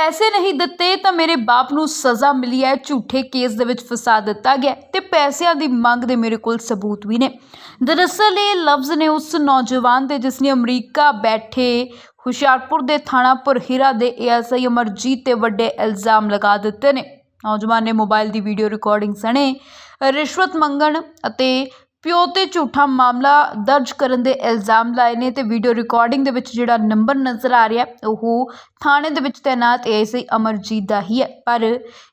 ਪੈਸੇ ਨਹੀਂ ਦਿੱਤੇ ਤਾਂ ਮੇਰੇ ਬਾਪ ਨੂੰ ਸਜ਼ਾ ਮਿਲੀ ਹੈ। ਝੂਠੇ ਕੇਸ ਦੇ ਵਿੱਚ ਫਸਾ ਦਿੱਤਾ ਗਿਆ ਹੈ ਤੇ ਪੈਸਿਆਂ ਦੀ ਮੰਗ ਦੇ ਮੇਰੇ ਕੋਲ ਸਬੂਤ ਵੀ ਨੇ। ਦਰਅਸਲ ਇਹ ਲਫ਼ਜ਼ ਨੇ ਉਸ ਨੌਜਵਾਨ ਦੇ ਜਿਸ ਨੇ ਅਮਰੀਕਾ ਬੈਠੇ ਹੁਸ਼ਿਆਰਪੁਰ ਦੇ ਥਾਣਾ ਪੁਰਹੀਰਾ ਦੇ ਏਐਸਆਈ ਅਮਰਜੀਤ ਤੇ ਵੱਡੇ ਇਲਜ਼ਾਮ ਲਗਾ ਦਿੱਤੇ ਨੇ। ਨੌਜਵਾਨ ਨੇ ਮੋਬਾਈਲ ਦੀ ਵੀਡੀਓ ਰਿਕਾਰਡਿੰਗ ਸਣੇ। ਰਿਸ਼ਵਤ ਮੰਗਣ ਅਤੇ ਪਿਓ ਤੇ ਝੂਠਾ ਮਾਮਲਾ ਦਰਜ ਕਰਨ ਦੇ ਇਲਜ਼ਾਮ ਲਾਏ ਨੇ ਤੇ ਵੀਡੀਓ ਰਿਕਾਰਡਿੰਗ ਦੇ ਵਿੱਚ ਜਿਹੜਾ ਨੰਬਰ ਨਜ਼ਰ ਆ ਰਿਹਾ ਉਹ ਥਾਣੇ ਦੇ ਵਿੱਚ ਤੈਨਾਤ ਏਐਸਆਈ ਅਮਰਜੀਤ ਦਾ ਹੀ ਹੈ। ਪਰ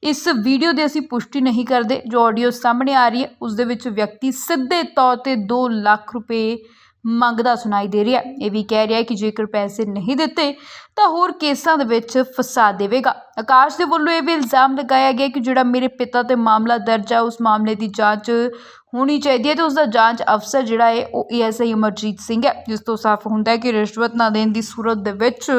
ਇਸ ਵੀਡੀਓ ਦੀ ਅਸੀਂ ਪੁਸ਼ਟੀ ਨਹੀਂ ਕਰਦੇ, ਜੋ ਆਡੀਓ ਸਾਹਮਣੇ ਆ ਰਹੀ ਹੈ, ਉਸ ਦੇ ਵਿੱਚ ਵਿਅਕਤੀ ਸਿੱਧੇ ਤੌਰ ਤੇ 2 ਲੱਖ ਰੁਪਏ ਮੰਗਦਾ ਸੁਣਾਈ ਦੇ ਰਿਹਾ ਇਹ ਵੀ ਕਹਿ ਰਿਹਾ ਕਿ ਜੇਕਰ ਪੈਸੇ ਨਹੀਂ ਦਿੱਤੇ, ਤਾਂ ਹੋਰ ਕੇਸਾਂ ਦੇ ਵਿੱਚ ਫਸਾ ਦੇਵੇਗਾ। ਆਕਾਸ਼ ਦੇ ਵੱਲੋਂ ਇਹ ਵੀ ਇਲਜ਼ਾਮ ਲਗਾਇਆ ਗਿਆ ਕਿ ਜਿਹੜਾ ਮੇਰੇ ਪਿਤਾ ਤੇ ਮਾਮਲਾ ਦਰਜ ਹੈ ਉਸ ਮਾਮਲੇ ਦੀ ਜਾਂਚ ਹੋਣੀ ਚਾਹੀਦੀ ਹੈ ਤੇ ਉਸ ਦਾ ਜਾਂਚ ਅਫਸਰ ਜਿਹੜਾ ਹੈ, ਉਹ ਏਐਸਆਈ ਅਮਰਜੀਤ ਸਿੰਘ ਹੈ। ਜਿਸ ਤੋਂ ਸਾਫ਼ ਹੁੰਦਾ ਹੈ ਕਿ ਰਿਸ਼ਵਤ ਨਾ ਦੇਣ ਦੀ ਸੂਰਤ ਦੇ ਵਿੱਚ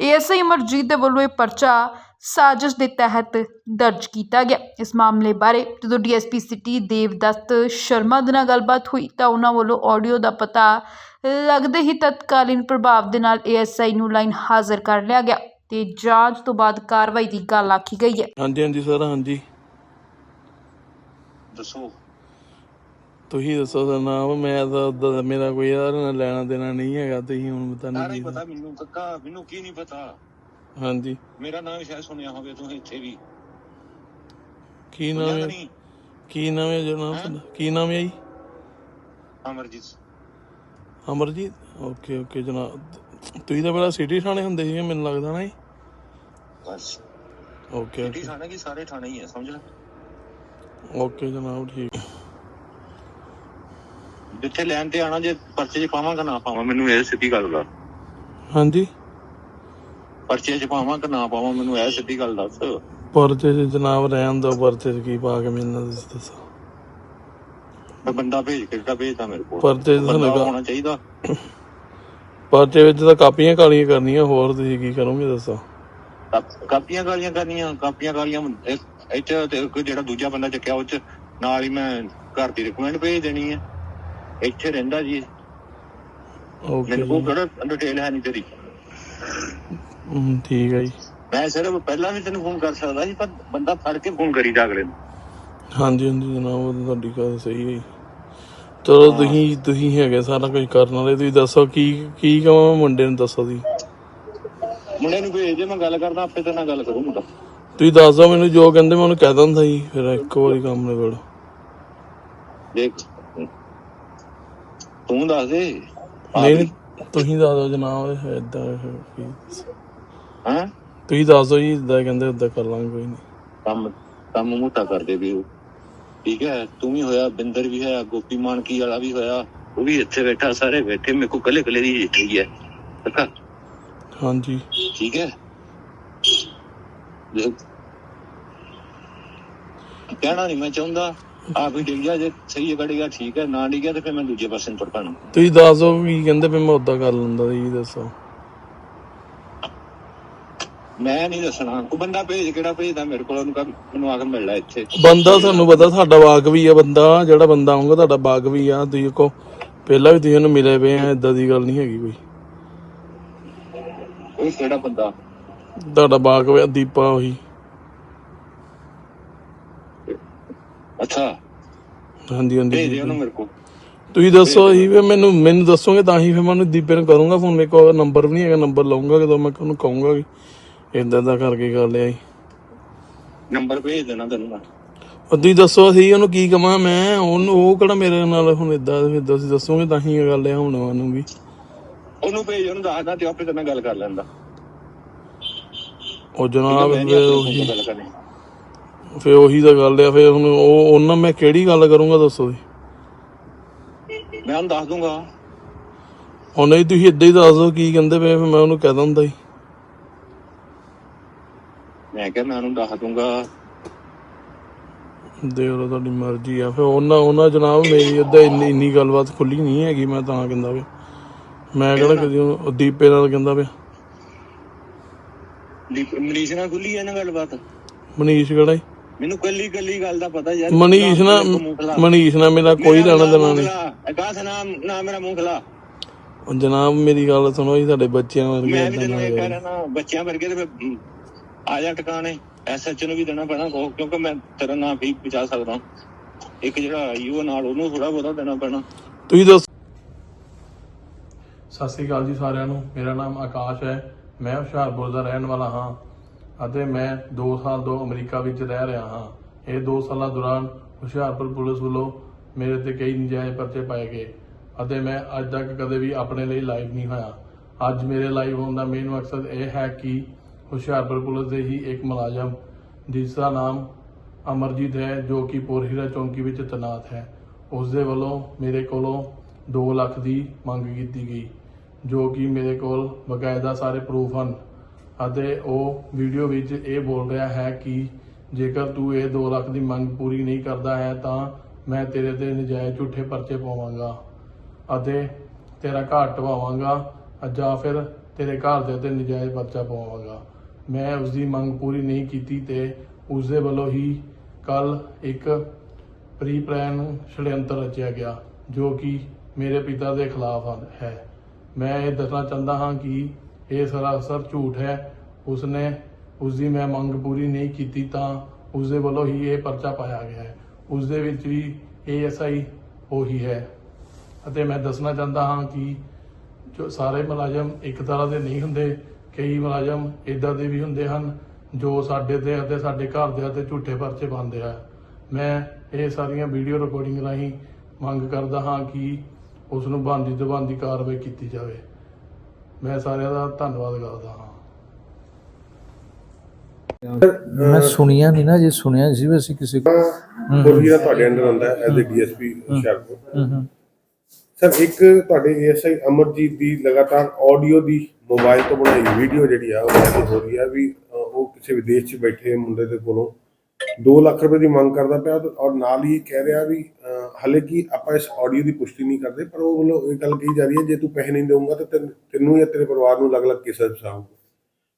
ਏਐਸਆਈ ਅਮਰਜੀਤ ਦੇ ਵੱਲੋਂ ਇਹ ਪਰਚਾ ਸਾਜ਼ਿਸ਼ ਦੇ ਤਹਿਤ ਦਰਜ ਕੀਤਾ ਗਿਆ। ਇਸ ਮਾਮਲੇ ਬਾਰੇ ਜਦੋਂ ਡੀਐਸਪੀ ਸਿਟੀ ਦੇਵਦੱਤ ਸ਼ਰਮਾ ਦੇ ਨਾਲ ਗੱਲਬਾਤ ਹੋਈ ਤਾਂ ਉਹਨਾਂ ਵੱਲੋਂ ਆਡੀਓ ਦਾ ਪਤਾ ਲੱਗਦੇ ਹੀ ਤਤਕਾਲੀਨ ਪ੍ਰਭਾਵ ਦੇ ਨਾਲ ਏਐਸਆਈ ਨੂੰ ਲਾਈਨ ਹਾਜ਼ਰ ਕਰ ਲਿਆ ਗਿਆ ਤੇ ਜਾਂਚ ਤੋਂ ਬਾਅਦ ਕਾਰਵਾਈ ਦੀ ਗੱਲ ਆਖੀ ਗਈ ਹੈ। ਹਾਂਜੀ ਹਾਂਜੀ ਸਰ ਹਾਂਜੀ। ਦੱਸੋ। ਤੁਸੀਂ ਦੱਸੋ ਸਰ ਨਾਮ ਮੈਂ ਤਾਂ ਮੇਰਾ ਕੋਈ ਯਾਰ ਨਾਲ ਲੈਣਾ ਦੇਣਾ ਨਹੀਂ ਹੈਗਾ ਤੁਸੀਂ ਹੁਣ ਪਤਾ ਸਾਰਾ ਨਹੀਂ ਹੀ ਕੀ ਪਤਾ ਮੈਨੂੰ ਕੱਕਾ ਮੈਨੂੰ ਕੀ ਨਹੀਂ ਪਤਾ? ਹਾਂਜੀ। ਮੇਰਾ ਨਾਮ ਸ਼ਾਇਦ ਸੁਣਿਆ ਹੋਵੇ ਤੂੰ ਇੱਥੇ ਵੀ। ਕੀ ਨਾਮ ਹੈ? ਨਹੀਂ। ਕੀ ਨਾਮ ਹੈ ਜਨਾਬ? ਤੁਹਾਡਾ ਕੀ ਨਾਮ ਹੈ ਜੀ? ਅਮਰਜੀਤ ਅਮਰਜੀਤ? ਓਕੇ ਓਕੇ ਜਨਾਬ। ਤੁਸੀਂ ਤਾਂ ਪਹਿਲਾਂ ਸਿਟੀ ਥਾਣੇ ਹੁੰਦੇ ਸੀਗੇ ਮੈਨੂੰ ਲੱਗਦਾ ਨਾ ਜੀ। ਬਸ। ਓਕੇ ਸਿੱਟੀ ਥਾਣੇ ਕੀ? ਸਾਰੇ ਥਾਣੇ ਹੀ ਆ ਸਮਝ ਲੈ। ਓਕੇ ਜਨਾਬ ਠੀਕ। ਜਿੱਥੇ ਲੈਣ ਤੇ ਆਣਾ ਜੇ ਪਰਚੇ 'ਚ ਪਾਵਾਂ ਕਿ ਨਾ ਪਾਵਾਂ। ਮੈਨੂੰ ਇਹ ਸਿੱਧੀ ਗੱਲ ਦਾ ਹਾਂਜੀ। ਪਰਚੇ 'ਚ ਪਾਵਾਂ ਕਿ ਨਾ ਪਾਵਾਂ ਮੈਨੂੰ ਇਹ ਸਿੱਧੀ ਗੱਲ ਦੱਸ। ਪਰਚੇ 'ਚ ਜਨਾਬ ਰਹਿਣ ਦੋ ਪਰਚੇ 'ਚ ਕੀ ਪਾ ਕੇ ਤੁਸੀਂ ਦੱਸੋ। ਮੈਂ ਬੰਦਾ ਭੇਜ ਕੇ ਕਿਹੜਾ ਭੇਜਦਾ ਮੇਰੇ ਕੋਲ? ਪਰਚੇ 'ਚ ਬੰਦਾ ਤੁਹਾਨੂੰ ਹੋਣਾ ਚਾਹੀਦਾ। ਪਰਚੇ ਵਿੱਚ ਤਾਂ ਕਾਪੀਆਂ ਕਾਲੀਆਂ ਕਰਨੀਆਂ ਹੋਰ ਤੁਸੀਂ ਕੀ ਕਰੋਗੇ ਦੱਸੋ? ਕਾਪ- ਕਾਪੀਆਂ ਗਾਲੀਆਂ ਕਰਨੀਆਂ ਕਾਪੀਆਂ ਇੱਕ- ਇੱਥੇ ਤੇ ਕੋਈ ਜਿਹੜਾ ਦੂਜਾ ਬੰਦਾ ਚੱਕਿਆ ਉਹ 'ਚ ਨਾਲ ਹੀ ਮੈਂ ਘਰ ਦੀ ਰਿਕਮੈਂਡ ਭੇਜ ਦੇਣੀ ਹੈ ਇੱਥੇ ਰਹਿੰਦਾ ਜੀ। ਓਕੇ ਮੇਰੇ ਕੋਲ ਕਿਹੜਾ ਡਿਟੇਲ ਹੈ ਨਹੀਂ ਤੇਰੀ। ਠੀਕ ਹੈ ਜੀ। ਮੈਂ ਸਿਰਫ ਪਹਿਲਾਂ ਵੀ ਤੈਨੂੰ ਫੋਨ ਕਰ ਸਕਦਾ ਸੀ ਪਰ ਬੰਦਾ ਫੜ ਕੇ ਫੋਨ ਕਰੀਦਾ ਅਗਲੇ ਨੂੰ। ਹਾਂਜੀ ਹਾਂਜੀ ਜਨਾਬ ਉਹ ਤਾਂ ਤੁਹਾਡੀ ਗੱਲ ਸਹੀ ਹੈ ਜੀ। ਚਲੋ ਤੁਸੀਂ ਤੁਸੀਂ ਹੈਗੇ ਸਾਰਾ ਕੁਝ ਕਰਨ ਵਾਲੇ ਤੁਸੀਂ ਦੱਸੋ ਕੀ ਕੀ ਕਹਾਂ ਮੈਂ ਮੁੰਡੇ ਨੂੰ ਦੱਸੋ ਤੁਸੀਂ? ਮੁੰਡੇ ਨੂੰ ਭੇਜ ਦੇ ਮੈਂ ਗੱਲ ਕਰਦਾ ਆਪੇ ਤੇਰੇ ਨਾਲ ਗੱਲ ਕਰੂ ਮੁੰਡਾ। ਤੁਸੀਂ ਦੱਸ ਦਿਓ ਮੈਨੂੰ ਜੋ ਕਹਿੰਦੇ ਮੈਂ ਉਹਨੂੰ ਕਹਿ ਦਿੰਦਾ ਜੀ ਫਿਰ ਇੱਕ ਵਾਰੀ ਕੰਮ ਨਿਬੜ। ਦੇਖ ਤੂੰ ਦੱਸ ਦੇ ਨਹੀਂ ਨਹੀਂ ਤੁਸੀਂ ਦੱਸ ਦਿਓ ਜਨਾਬ ਇਦਾਂ ਹਾਂ? ਤੁਸੀਂ ਦੱਸ ਦਿਓ ਜੀ ਇਦਾਂ ਕਹਿੰਦੇ ਉਦਾਂ ਕਰ ਲਾਂਗੇ ਕੋਈ ਨਹੀਂ। ਕੰਮ ਕੰਮ ਮੋਟਾ ਕਰਦੇ ਵੀ ਉਹ। ਠੀਕ ਹੈ ਤੂੰ ਵੀ ਹੋਇਆ ਬਿੰਦਰ ਵੀ ਹੋਇਆ ਗੋਪੀ ਮਾਨਕੀ ਵਾਲਾ ਵੀ ਹੋਇਆ ਉਹ ਵੀ ਇੱਥੇ ਬੈਠਾ ਸਾਰੇ ਬੈਠੇ ਮੇਰੇ ਕੋ ਕੱਲੇ ਕੱਲੇ ਦੀ ਚਿੱਠੀ ਹੈ ਪਤਾ ਹਾਂਜੀ। ਠੀਕ ਹੈ। ਦੇਖ। ਕਹਿਣਾ ਨਹੀਂ ਮੈਂ ਚਾਹੁੰਦਾ ਆਪ ਹੀ ਡਿੱਗ ਜਾ ਜੇ ਸਹੀ ਗੜੀਗਾ ਠੀਕ ਹੈ ਨਾ ਡਿੱਗਿਆ ਤੇ ਫਿਰ ਮੈਂ ਦੂਜੇ ਪਾਸੇ ਨੂੰ ਤੁਰ ਪੈਣਾ। ਤੁਸੀਂ ਦੱਸ ਦਿਓ ਕੀ ਕਹਿੰਦੇ ਫਿਰ ਮੈਂ ਉਦਾਂ ਕਰ ਲੈਂਦਾ ਜੀ ਦੱਸੋ। ਮੈਂ ਨਹੀਂ ਦੱਸਣਾ। ਉਹ ਬੰਦਾ ਭੇਜ ਕਿਹੜਾ ਭੇਜਦਾ? ਮੇਰੇ ਕੋਲ ਉਹਨੂੰ ਕਹ ਮੈਨੂੰ ਆ ਕੇ ਮਿਲ ਲੈ ਇੱਥੇ। ਬੰਦਾ ਤੁਹਾਨੂੰ ਪਤਾ ਸਾਡਾ ਬਾਗ ਵੀ ਆ ਬੰਦਾ। ਜਿਹੜਾ ਬੰਦਾ ਆਉਂਗਾ ਤੁਹਾਡਾ ਬਾਗ ਵੀ ਆ। ਤੁਸੀਂ ਕੋ ਪਹਿਲਾਂ ਵੀ ਤੁਸੀਂ ਉਹਨੂੰ ਮਿਲੇ ਪਏ ਆ ਇਦਾਂ ਦੀ ਗੱਲ ਨਹੀਂ ਹੈਗੀ ਕੋਈ। ਉਹ ਕਿਹੜਾ ਬੰਦਾ? ਤੁਹਾਡਾ ਬਾਗ ਵੇ ਦੀਪਾ ਉਹੀ। ਅੱਛਾ। ਹਾਂਜੀ ਹਾਂਜੀ ਦੇ ਉਹਨੂੰ ਮੇਰੇ ਕੋਲ। ਤੁਸੀਂ ਦੱਸੋ ਹੀ ਵੀ ਮੈਨੂੰ ਮੈਨੂੰ ਦੱਸੋਗੇ ਤਾਂ ਹੀ ਫਿਰ ਮੈਂ ਉਹਨੂੰ ਦੀਪੇ ਨੂੰ ਕਰੂੰਗਾ। ਫੋਨ ਮੇਰੇ ਕੋਲ ਨੰਬਰ ਵੀ ਨਹੀਂ ਹੈਗਾ ਨੰਬਰ ਲਵਾਂਗਾ ਜਦੋਂ ਮੈਂ ਉਹਨੂੰ ਕਹੂੰਗਾ ਕਿ ਇਦਾਂ ਦਾ ਕਰਕੇ ਕਰ ਲਿਆ ਜੀ। ਨੰਬਰ ਭੇਜ ਦੇਣਾ ਤੈਨੂੰ ਮੈਂ। ਉਹ ਤੁਸੀਂ ਦੱਸੋ ਅਸੀਂ ਉਹਨੂੰ ਕੀ ਕਵਾਂ ਮੈਂ? ਉਹਨੂੰ ਉਹ ਕਿਹੜਾ ਮੇਰੇ ਨਾਲ ਹੁਣ ਇਦਾਂ ਫਿਰ ਤੁਸੀਂ ਦੱਸੋਗੇ ਤਾਂ ਹੀ ਇਹ ਗੱਲ ਹੈ ਹੁਣ ਉਹਨੂੰ ਵੀ। ਉਹਨੂੰ ਭੇਜ ਉਹਨੂੰ ਦੱਸਦਾ ਤੇ ਆਪੇ ਤੇਰੇ ਨਾਲ ਗੱਲ ਕਰ ਲੈਂਦਾ। ਉਹ ਜਨਾਬ ਮੈਂ ਫਿਰ ਉਹੀ ਤੇ ਗੱਲ ਕਰਨੀ। ਫਿਰ ਉਹੀ ਤਾਂ ਗੱਲ ਆ ਫਿਰ ਹੁਣ ਉਹ ਉਹਨਾਂ ਮੈਂ ਕਿਹੜੀ ਗੱਲ ਕਰੂੰਗਾ ਦੱਸੋ ਜੀ। ਮੈਂ ਉਹਨੂੰ ਦੱਸ ਦੂੰਗਾ। ਹੁਣ ਨਹੀਂ ਤੁਸੀਂ ਇਦਾਂ ਹੀ ਦੱਸ ਦਿਓ ਕੀ ਕਹਿੰਦੇ ਪਏ ਫਿਰ ਮੈਂ ਉਹਨੂੰ ਕਹਿ ਦਿੰਦਾ ਜੀ। ਮੈਂ ਕਿਹਾ ਮੈਂ ਉਹਨੂੰ ਦੱਸ ਦੂੰਗਾ। ਦੇਖ ਲਓ ਤੁਹਾਡੀ ਮਰਜ਼ੀ ਆ। ਫਿਰ ਉਹਨਾਂ ਉਹਨਾਂ ਜਨਾਬ ਮੇਰੀ ਏਦਾਂ ਇੰਨੀ ਇੰਨੀ ਗੱਲਬਾਤ ਖੁੱਲੀ ਨਹੀਂ ਹੈਗੀ ਮੈਂ ਤਾਂ ਕਹਿੰਦਾ ਵੀ ਮੈਂ ਕਿਹੜਾ ਕਦੀ ਉਹ ਦੀਪੇ ਨਾਲ ਕਹਿੰਦਾ ਲੀ- ਮਨੀਸ਼ ਨਾਲ ਖੁੱਲੀ ਹੈ ਨਾ ਗੱਲਬਾਤ? ਮਨੀਸ਼ ਕਿਹੜਾ ਈ? ਮੈਨੂੰ ਕੱਲੀ ਕੱਲੀ ਗੱਲ ਦਾ ਪਤਾ ਯਾਰ। ਮਨੀਸ਼ ਨਾ ਮਨੀਸ਼ ਨਾਲ ਮੇਰਾ ਕੋਈ ਲੈਣਾ ਦੇਣਾ ਨਹੀਂ। ਅਕਾਸ ਨਾਮ ਨਾ ਮੇਰਾ ਮੂੰਖਲਾ ਉਹ ਜਨਾਬ ਮੇਰੀ ਗੱਲ ਸੁਣੋ ਜੀ ਤੁਹਾਡੇ ਬੱਚਿਆਂ ਵਰਗੇ ਮੈਂ ਵੀ ਤੈਨੂੰ ਨਾ ਇਹ ਕਹਿ ਕਰੋ। ਰਿਹਾ ਨਾ ਬੱਚਿਆਂ ਵਰਗੇ ਤੇ ਫਿਰ, ਹਮ, ਆ ਜਾ ਟਿਕਾਣੇ ਐਸਐਚ ਨੂੰ ਵੀ ਦੇਣਾ ਪੈਣਾ ਕਿਉਂਕਿ ਮੈਂ ਤੇਰਾ ਨਾਮ ਵੀ ਬਚਾ ਸਕਦਾ ਇੱਕ ਜਿਹੜਾ ਆਈਓ ਨਾਲ ਉਹਨੂੰ ਥੋੜਾ ਬਹੁਤਾ ਦੇਣਾ ਪੈਣਾ। ਤੁਸੀਂ ਦੱਸ ਸਤਿ ਸ੍ਰੀ ਅਕਾਲ ਜੀ ਸਾਰਿਆਂ ਨੂੰ। ਮੇਰਾ ਨਾਮ ਆਕਾਸ਼ ਹੈ। ਮੈਂ ਹੁਸ਼ਿਆਰਪੁਰ ਦਾ ਰਹਿਣ ਵਾਲਾ ਹਾਂ ਅਤੇ ਮੈਂ 2 ਸਾਲ ਤੋਂ ਅਮਰੀਕਾ ਵਿੱਚ ਰਹਿ ਰਿਹਾ ਹਾਂ। ਇਹ 2 ਸਾਲਾਂ ਦੌਰਾਨ ਹੁਸ਼ਿਆਰਪੁਰ ਪੁਲਿਸ ਵੱਲੋਂ ਮੇਰੇ ਤੇ ਕਈ ਨਜਾਇਜ਼ ਪਰਚੇ ਪਾਏ ਗਏ ਅਤੇ ਮੈਂ ਅੱਜ ਤੱਕ ਕਦੇ ਵੀ ਆਪਣੇ ਲਈ ਲਾਈਵ ਨਹੀਂ ਹੋਇਆ। ਅੱਜ ਮੇਰੇ ਲਾਈਵ ਹੋਣ ਦਾ ਮੇਨ ਮਕਸਦ ਇਹ ਹੈ ਕਿ ਹੁਸ਼ਿਆਰਪੁਰ ਪੁਲਿਸ ਦੇ ਹੀ ਇੱਕ ਮੁਲਾਜ਼ਮ ਜਿਸ ਦਾ ਨਾਮ ਅਮਰਜੀਤ ਹੈ, ਜੋ ਕਿ ਪੋਰਹੀਰਾ ਚੌਂਕੀ ਵਿੱਚ ਤੈਨਾਤ ਹੈ। ਉਸ ਦੇ ਵੱਲੋਂ ਮੇਰੇ ਕੋਲੋਂ 2 ਲੱਖ ਦੀ ਮੰਗ ਕੀਤੀ ਗਈ, ਜੋ ਕਿ ਮੇਰੇ ਕੋਲ ਬਕਾਇਦਾ ਸਾਰੇ ਪ੍ਰੂਫ ਹਨ। ਅਤੇ ਉਹ ਵੀਡੀਓ ਵਿੱਚ ਇਹ ਬੋਲ ਰਿਹਾ ਹੈ ਕਿ ਜੇਕਰ ਤੂੰ ਇਹ 2 ਲੱਖ ਦੀ ਮੰਗ ਪੂਰੀ ਨਹੀਂ ਕਰਦਾ ਹੈ, ਤਾਂ ਮੈਂ ਤੇਰੇ ਤੇ ਨਜਾਇਜ਼ ਝੂਠੇ ਪਰਚੇ ਪਾਵਾਂਗਾ ਅਤੇ ਤੇਰਾ ਘਰ ਟਵਾਵਾਂਗਾ ਜਾਂ ਫਿਰ ਤੇਰੇ ਘਰ ਦੇ ਤੇ ਨਜਾਇਜ਼ ਪਰਚਾ ਪਾਵਾਂਗਾ। ਮੈਂ ਉਸ ਦੀ ਮੰਗ ਪੂਰੀ ਨਹੀਂ ਕੀਤੀ ਤੇ ਉਸ ਦੇ ਵੱਲੋਂ ਹੀ ਕੱਲ ਇੱਕ ਪ੍ਰੀ ਪਲਾਨ ਛੜਯੰਤਰ ਰਚਿਆ ਗਿਆ, ਜੋ ਕਿ ਮੇਰੇ ਪਿਤਾ ਦੇ ਖਿਲਾਫ ਹੈ। ਮੈਂ ਇਹ ਦੱਸਣਾ ਚਾਹੁੰਦਾ ਹਾਂ ਕਿ ਇਹ ਸਰਾਸਰ ਝੂਠ ਹੈ। ਉਸਨੇ ਉਸ ਦੀ ਮੈਂ ਮੰਗ ਪੂਰੀ ਨਹੀਂ ਕੀਤੀ ਤਾਂ ਉਸ ਦੇ ਵੱਲੋਂ ਹੀ ਇਹ ਪਰਚਾ ਪਾਇਆ ਗਿਆ ਹੈ। ਉਸ ਦੇ ਵਿੱਚ ਵੀ ਏਐਸਆਈ ਉਹੀ ਹੈ। ਅਤੇ ਮੈਂ ਦੱਸਣਾ ਚਾਹੁੰਦਾ ਹਾਂ ਕਿ ਜੋ ਸਾਰੇ ਮੁਲਾਜ਼ਮ ਇੱਕ ਤਰ੍ਹਾਂ ਦੇ ਨਹੀਂ ਹੁੰਦੇ ਕਈ ਮੁਲਾਜ਼ਮ ਇਦਾਂ ਦੇ ਵੀ ਹੁੰਦੇ ਹਨ ਜੋ ਸਾਡੇ ਤੇ ਅਤੇ ਸਾਡੇ ਘਰ ਦੇ ਤੇ ਝੂਠੇ ਪਰਚੇ ਪਾਉਂਦੇ ਆ। ਮੈਂ ਇਹ ਸਾਰੀਆਂ ਵੀਡੀਓ ਰਿਕਾਰਡਿੰਗ ਰਾਹੀਂ ਮੰਗ ਕਰਦਾ ਹਾਂ ਕਿ ਉਸ ਨੂੰ ਬੰਦੀ ਤੋਂ ਬੰਦੀ ਕਾਰਵਾਈ ਕੀਤੀ ਜਾਵੇ। ਮੈਂ ਸਾਰਿਆਂ ਦਾ ਧੰਨਵਾਦ ਕਰਦਾ ਹਾਂ। ਮੈਂ ਸੁਣੀਆ ਨਹੀਂ ਨਾ ਜੇ ਸੁਣਿਆ ਸੀ ਵੀ ਅਸੀਂ ਕਿਸੇ ਕੋ ਕੋਈ ਦਾ ਤੁਹਾਡੇ ਅੰਡਰ ਆਉਂਦਾ ਹੈ ਐਜ਼ ਏ ਡੀਐਸਪੀ ਹੁਸ਼ਿਆਰਪੁਰ। ਹੂੰ ਹੂੰ। ਸਰ ਇੱਕ ਤੁਹਾਡੇ ਏਐਸਆਈ ਅਮਰਜੀਤ ਦੀ ਲਗਾਤਾਰ ਆਡੀਓ ਦੀ ਮੋਬਾਈਲ ਤੋਂ ਬਣਾਈ ਵੀਡੀਓ ਜਿਹੜੀ ਆ ਉਹ ਵਾਇਰਲ ਹੋ ਰਹੀ ਆ ਵੀ ਉਹ ਕਿਸੇ ਵਿਦੇਸ਼ 'ਚ ਬੈਠੇ ਮੁੰਡੇ ਦੇ ਕੋਲੋਂ। 2 ਲੱਖ ਰੁਪਏ ਦੀ ਮੰਗ ਕਰਦਾ ਪਿਆ ਔਰ ਨਾਲ ਹੀ ਇਹ ਕਹਿ ਰਿਹਾ ਵੀ ਅ, ਕਿ ਆਪਾਂ ਇਸ ਆਡੀਓ ਦੀ ਪੁਸ਼ਟੀ ਨਹੀਂ ਕਰਦੇ ਪਰ ਉਹ ਵੱਲੋਂ ਇਹ ਗੱਲ ਕਹੀ ਜਾ ਰਹੀ ਹੈ ਜੇ ਤੂੰ ਪੈਸੇ ਨਹੀਂ ਦੇਊਂਗਾ ਤਾਂ ਤੈਨੂੰ- ਤੈਨੂੰ ਜਾਂ ਤੇਰੇ ਪਰਿਵਾਰ ਨੂੰ ਅਲੱਗ-ਅਲੱਗ ਕੇਸਾਂ 'ਚ ਫਸਾਊਗਾ।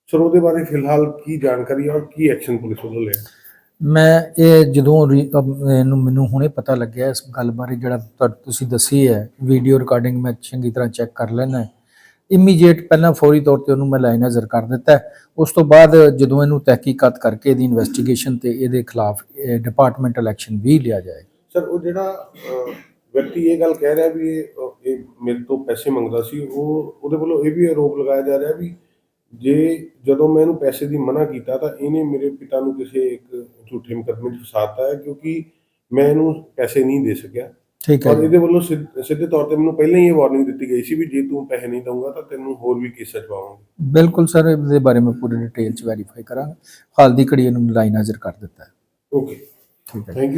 ਸਰ ਉਹਦੇ ਬਾਰੇ ਫਿਲਹਾਲ ਕੀ ਜਾਣਕਾਰੀ ਔਰ ਕੀ ਐਕਸ਼ਨ ਪੁਲਿਸ ਵੱਲੋਂ ਲਿਆ? ਮੈਂ ਇਹ ਜਦੋਂ ਰੀ- ਅਮ ਇਹਨੂੰ ਮੈਨੂੰ ਹੁਣੇ ਪਤਾ ਲੱਗਿਆ ਇਸ ਗੱਲ ਬਾਰੇ ਜਿਹੜਾ ਤੁਹਾ- ਤੁਸੀਂ ਦੱਸੀ ਹੈ ਵੀਡੀਓ ਰਿਕਾਰਡਿੰਗ ਮੈਂ ਚੰਗੀ ਤਰ੍ਹਾਂ ਚੈੱਕ ਕਰ ਲੈਣਾ ਇਮੀਡੀਏਟ ਪਹਿਲਾਂ ਫੌਰੀ ਤੌਰ ਤੇ ਉਹਨੂੰ ਮੈਂ ਲਾਈਨ ਨਜ਼ਰ ਕਰ ਦਿੱਤਾ ਹੈ। ਉਸ ਤੋਂ ਬਾਅਦ ਜਦੋਂ ਇਹਨੂੰ ਤਹਿਕੀਕਾਤ ਕਰਕੇ ਇਹਦੀ ਇਨਵੈਸਟੀਗੇਸ਼ਨ ਤੇ ਇਹਦੇ ਖਿਲਾਫ ਡਿਪਾਰਟਮੈਂਟਲ ਐਕਸ਼ਨ ਵੀ ਲਿਆ ਜਾਏ ਸਰ ਉਹ ਜਿਹੜਾ ਅਹ, ਵਿਅਕਤੀ ਇਹ ਗੱਲ ਕਹਿ ਰਿਹਾ ਵੀ ਇਹ ਅਹ, ਇਹ ਮੇਰੇ ਤੋਂ ਪੈਸੇ ਮੰਗਦਾ ਸੀ ਉਹ ਉਹਦੇ ਵੱਲੋਂ ਇਹ ਵੀ ਆਰੋਪ ਲਗਾਇਆ ਜਾ ਰਿਹਾ ਵੀ ਜੇ ਜਦੋਂ ਮੈਂ ਇਹਨੂੰ ਪੈਸੇ ਦੀ ਮਨਾ ਕੀਤਾ ਤਾਂ ਇਹਨੇ ਮੇਰੇ ਪਿਤਾ ਨੂੰ ਕਿਸੇ ਇੱਕ ਝੂਠੇ ਮੁਕੱਦਮੇ 'ਚ ਫਸਾਤਾ ਹੈ ਕਿਉਂਕਿ ਮੈਂ ਇਹਨੂੰ ਪੈਸੇ ਨਹੀਂ ਦੇ ਸਕਿਆ। ਠੀਕ ਹੈ ਔਰ। ਇਹਦੇ ਵੱਲੋਂ ਸਿੱਧ- ਸਿੱਧੇ ਤੌਰ ਤੇ ਮੈਨੂੰ ਪਹਿਲਾਂ ਹੀ ਇਹ ਵਾਰਨਿੰਗ ਦਿੱਤੀ ਗਈ ਸੀ ਵੀ ਜੇ ਤੂੰ ਪੈਸੇ ਨਹੀਂ ਦਊਂਗਾ ਤਾਂ ਤੈਨੂੰ ਹੋਰ ਵੀ ਕੇਸਾਂ 'ਚ ਪਾਵਾਂਗੇ ਬਿਲਕੁਲ ਸਰ ਇਹਦੇ ਬਾਰੇ ਮੈਂ ਪੂਰੀ ਡਿਟੇਲ ਚ ਵੈਰੀਫਾਈ ਕਰਾਂਗਾ। ਹਾਲ ਦੀ ਘੜੀ ਇਹਨੂੰ ਲਾਈਨ ਨਜ਼ਰ ਕਰ ਦਿੱਤਾ ਹੈ। ਓਕੇ ਠੀਕ ਹੈ ਥੈਂਕ ਯੂ